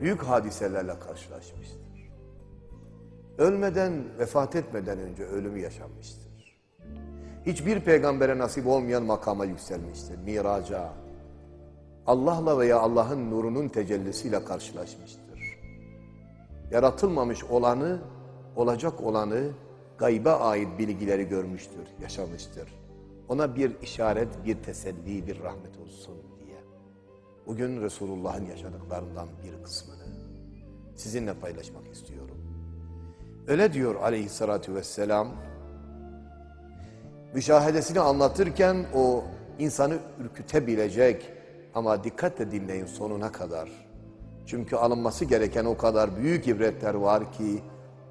büyük hadiselerle karşılaşmıştır. Ölmeden, vefat etmeden önce ölümü yaşanmıştır. Hiçbir peygambere nasip olmayan makama yükselmiştir, miraca. Allah'la veya Allah'ın nurunun tecellisiyle karşılaşmıştır. Yaratılmamış olanı, olacak olanı, gayba ait bilgileri görmüştür, yaşamıştır. Ona bir işaret, bir teselli, bir rahmet olsun. Bugün Resulullah'ın yaşadıklarından bir kısmını sizinle paylaşmak istiyorum. Öyle diyor aleyhissalatü vesselam, müşahedesini anlatırken o insanı ürkütebilecek ama dikkatle dinleyin sonuna kadar. Çünkü alınması gereken o kadar büyük ibretler var ki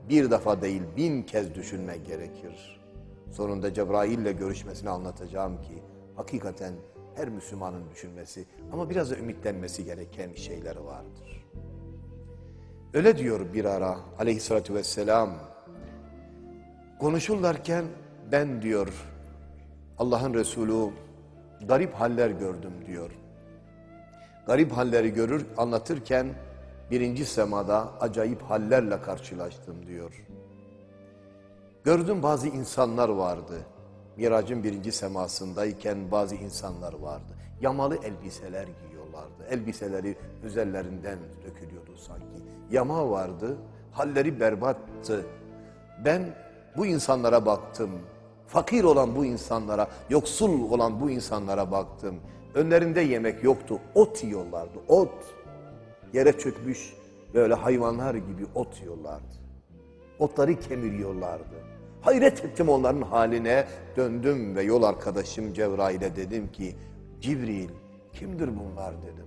bir defa değil bin kez düşünmek gerekir. Sonunda Cebrail ile görüşmesini anlatacağım ki hakikaten her Müslümanın düşünmesi ama biraz da ümitlenmesi gereken şeyler vardır. Öyle diyor bir ara aleyhissalatü vesselam. Konuşurlarken ben diyor Allah'ın Resulü garip haller gördüm diyor. Garip halleri görür anlatırken birinci semada acayip hallerle karşılaştım diyor. Gördüm bazı insanlar vardı. Miracın birinci semasındayken bazı insanlar vardı. Yamalı elbiseler giyiyorlardı. Elbiseleri üzerlerinden dökülüyordu sanki. Yama vardı. Halleri berbattı. Ben bu insanlara baktım. Fakir olan bu insanlara, yoksul olan bu insanlara baktım. Önlerinde yemek yoktu. Ot yiyorlardı. Ot. Yere çökmüş böyle hayvanlar gibi ot yiyorlardı. Otları kemiriyorlardı. Hayret ettim onların haline. Döndüm ve yol arkadaşım Cebrail'e dedim ki Cibril kimdir bunlar dedim.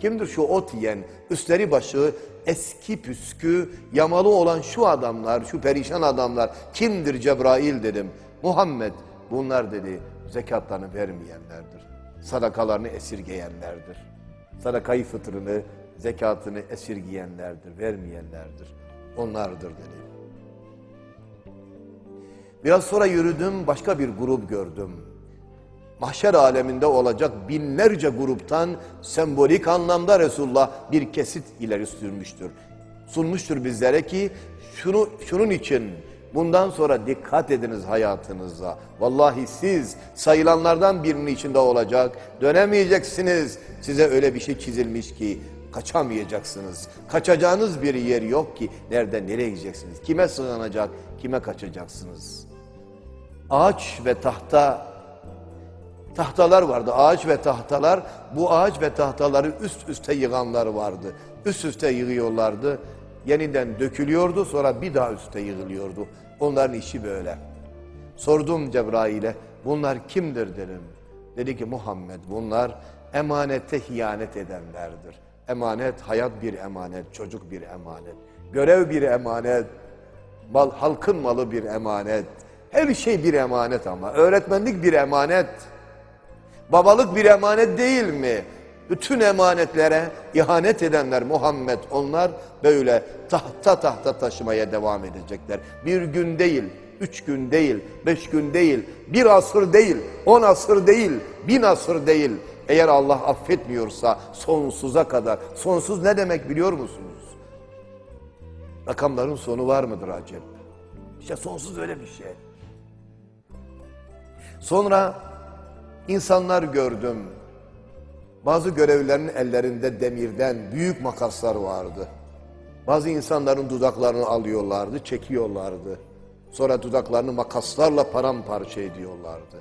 Kimdir şu ot yiyen, üstleri başı eski püskü, yamalı olan şu adamlar, şu perişan adamlar kimdir Cebrail dedim. Muhammed bunlar dedi zekatlarını vermeyenlerdir. Sadakalarını esirgeyenlerdir. Sadakayı fıtrını, zekatını esirgeyenlerdir, vermeyenlerdir. Onlardır dedi. Biraz sonra yürüdüm, başka bir grup gördüm. Mahşer aleminde olacak binlerce gruptan sembolik anlamda Resulullah bir kesit ileri sürmüştür. Sunmuştur bizlere ki şunu şunun için bundan sonra dikkat ediniz hayatınıza. Vallahi siz sayılanlardan birinin içinde olacak, dönemeyeceksiniz. Size öyle bir şey çizilmiş ki kaçamayacaksınız. Kaçacağınız bir yer yok ki. Nerede nereye gideceksiniz? Kime sığınacak, kime kaçacaksınız? Ağaç ve tahta tahtalar vardı. Ağaç ve tahtalar. Bu ağaç ve tahtaları üst üste yığanlar vardı. Üst üste yığıyorlardı. Yeniden dökülüyordu sonra bir daha üste yığılıyordu. Onların işi böyle. Sordum Cebrail'e bunlar kimdir dedim. Dedi ki Muhammed bunlar emanete hiyanet edenlerdir. Emanet hayat bir emanet, çocuk bir emanet, görev bir emanet, mal, halkın malı bir emanet. Her şey bir emanet ama. Öğretmenlik bir emanet. Babalık bir emanet değil mi? Bütün emanetlere ihanet edenler Muhammed onlar böyle tahta tahta taşımaya devam edecekler. Bir gün değil, üç gün değil, beş gün değil, bir asır değil, on asır değil, bin asır değil. Eğer Allah affetmiyorsa sonsuza kadar. Sonsuz ne demek biliyor musunuz? Rakamların sonu var mıdır acaba? İşte sonsuz öyle bir şey. Sonra insanlar gördüm. Bazı görevlilerin ellerinde demirden büyük makaslar vardı. Bazı insanların dudaklarını alıyorlardı, çekiyorlardı. Sonra dudaklarını makaslarla paramparça ediyorlardı.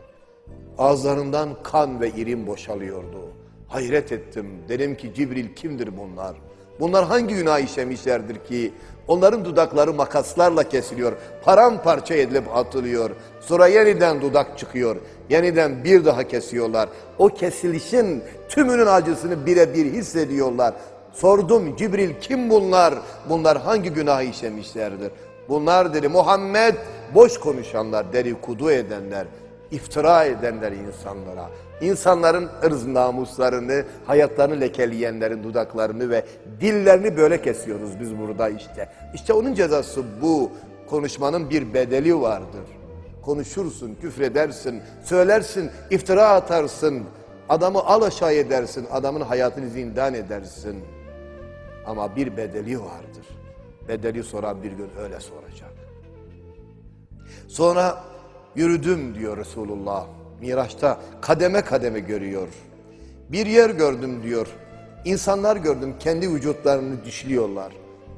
Ağızlarından kan ve irin boşalıyordu. Hayret ettim. Dedim ki Cibril kimdir bunlar? Bunlar hangi günah işlemişlerdir ki onların dudakları makaslarla kesiliyor, paramparça edilip atılıyor. Sonra yeniden dudak çıkıyor, yeniden bir daha kesiyorlar. O kesilişin tümünün acısını birebir hissediyorlar. Sordum Cibril kim bunlar? Bunlar hangi günah işlemişlerdir? Bunlar dedi Muhammed boş konuşanlar, dedikodu edenler, iftira edenler insanlara. İnsanların ırz namuslarını, hayatlarını lekeleyenlerin dudaklarını ve dillerini böyle kesiyoruz biz burada işte. İşte onun cezası bu. Konuşmanın bir bedeli vardır. Konuşursun, küfredersin, söylersin, iftira atarsın. Adamı al aşağı edersin, adamın hayatını zindan edersin. Ama bir bedeli vardır. Bedeli soran bir gün öyle soracak. Sonra yürüdüm diyor Resulullah. Miraç'ta kademe kademe görüyor. Bir yer gördüm diyor. İnsanlar gördüm kendi vücutlarını dişliyorlar.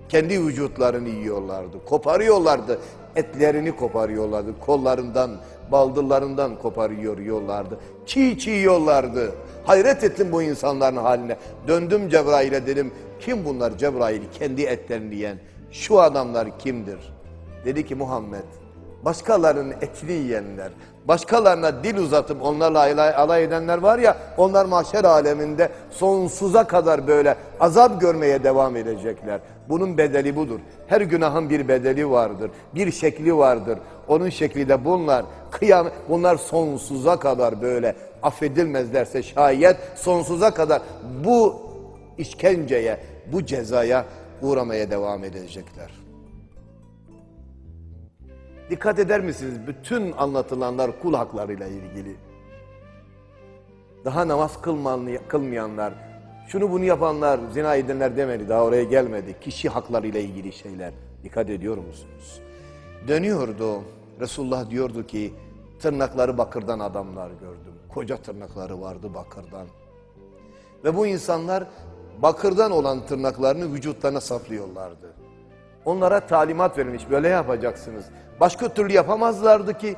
Kendi vücutlarını yiyorlardı. Koparıyorlardı. Etlerini koparıyorlardı. Kollarından, baldırlarından koparıyor yiyorlardı. Çiğ çiğ yiyorlardı. Hayret ettim bu insanların haline. Döndüm Cebrail'e dedim. Kim bunlar Cebrail? Kendi etlerini yiyen. Şu adamlar kimdir? Dedi ki Muhammed. Başkalarının etini yiyenler, başkalarına dil uzatıp onlarla alay, edenler var ya, onlar mahşer aleminde sonsuza kadar böyle azap görmeye devam edecekler. Bunun bedeli budur. Her günahın bir bedeli vardır, bir şekli vardır. Onun şekli de bunlar. Kıyam, bunlar sonsuza kadar böyle affedilmezlerse şayet sonsuza kadar bu işkenceye, bu cezaya uğramaya devam edecekler. Dikkat eder misiniz? Bütün anlatılanlar kul haklarıyla ilgili. Daha namaz kılmayanlar, şunu bunu yapanlar, zina edenler demedi. Daha oraya gelmedi. Kişi haklarıyla ilgili şeyler. Dikkat ediyor musunuz? Dönüyordu. Resulullah diyordu ki, tırnakları bakırdan adamlar gördüm. Koca tırnakları vardı bakırdan. Ve bu insanlar bakırdan olan tırnaklarını vücutlarına saplıyorlardı. Onlara talimat verilmiş böyle yapacaksınız. Başka türlü yapamazlardı ki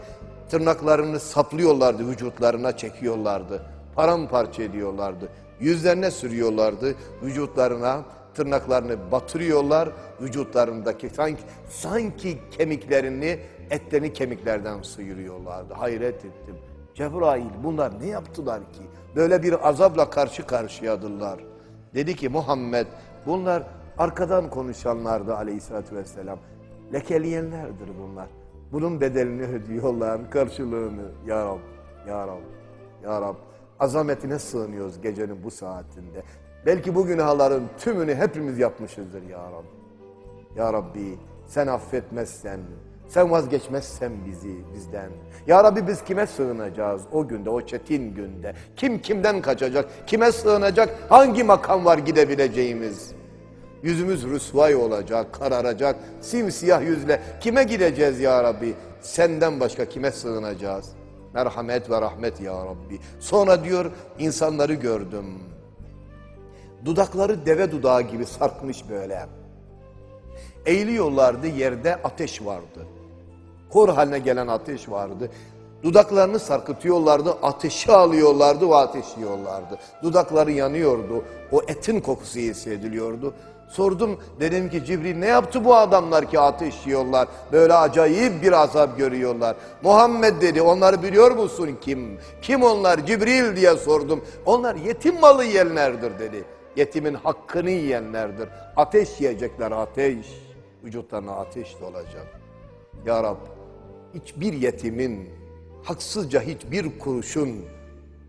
tırnaklarını saplıyorlardı vücutlarına çekiyorlardı. Paramparça ediyorlardı. Yüzlerine sürüyorlardı vücutlarına tırnaklarını batırıyorlar vücutlarındaki sanki, sanki kemiklerini etlerini kemiklerden sıyırıyorlardı. Hayret ettim. Cebrail bunlar ne yaptılar ki? Böyle bir azapla karşı karşıyadırlar. Dedi ki Muhammed bunlar arkadan konuşanlardı aleyhissalatü vesselam. Lekeleyenlerdir bunlar. Bunun bedelini ödüyorlar, karşılığını. Ya Rab, Ya Rab, Ya Rab. Azametine sığınıyoruz gecenin bu saatinde. Belki bu günahların tümünü hepimiz yapmışızdır Ya Rab. Ya Rabbi sen affetmezsen, sen vazgeçmezsen bizi bizden. Ya Rabbi biz kime sığınacağız o günde, o çetin günde? Kim kimden kaçacak, kime sığınacak, hangi makam var gidebileceğimiz? Yüzümüz rüsvay olacak, kararacak, simsiyah yüzle. Kime gideceğiz ya Rabbi? Senden başka kime sığınacağız? Merhamet ve rahmet ya Rabbi. Sonra diyor insanları gördüm. Dudakları deve dudağı gibi sarkmış böyle. Eğiliyorlardı yerde ateş vardı. Kor haline gelen ateş vardı. Dudaklarını sarkıtıyorlardı, ateşi alıyorlardı ve ateş yiyorlardı. Dudakları yanıyordu, o etin kokusu hissediliyordu. Sordum dedim ki Cibril ne yaptı bu adamlar ki ateş yiyorlar? Böyle acayip bir azap görüyorlar. Muhammed dedi onları biliyor musun kim? Kim onlar Cibril diye sordum. Onlar yetim malı yiyenlerdir dedi. Yetimin hakkını yiyenlerdir. Ateş yiyecekler ateş. Vücutlarına ateş dolacak. Ya Rab hiçbir yetimin haksızca hiçbir kuruşun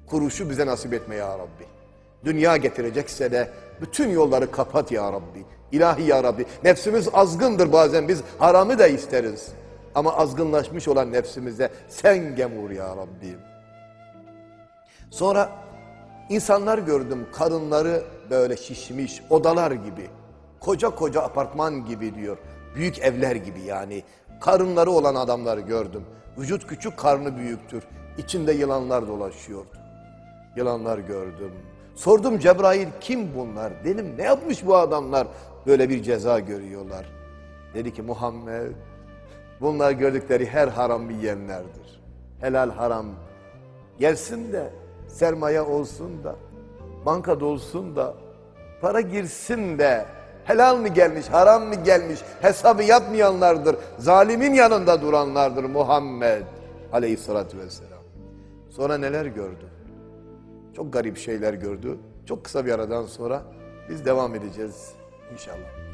kuruşu bize nasip etme ya Rabbi. Dünya getirecekse de bütün yolları kapat ya Rabbi. İlahi ya Rabbi. Nefsimiz azgındır bazen biz haramı da isteriz. Ama azgınlaşmış olan nefsimize sen gemur ya Rabbi. Sonra insanlar gördüm karınları böyle şişmiş odalar gibi. Koca koca apartman gibi diyor. Büyük evler gibi yani. Karınları olan adamları gördüm. Vücut küçük karnı büyüktür. İçinde yılanlar dolaşıyordu. Yılanlar gördüm. Sordum Cebrail kim bunlar? Dedim ne yapmış bu adamlar? Böyle bir ceza görüyorlar. Dedi ki Muhammed bunlar gördükleri her haram yiyenlerdir. Helal haram gelsin de sermaye olsun da bankada olsun da para girsin de helal mi gelmiş haram mı gelmiş hesabı yapmayanlardır. Zalimin yanında duranlardır Muhammed aleyhissalatü vesselam. Sonra neler gördü? Çok garip şeyler gördü. Çok kısa bir aradan sonra biz devam edeceğiz inşallah.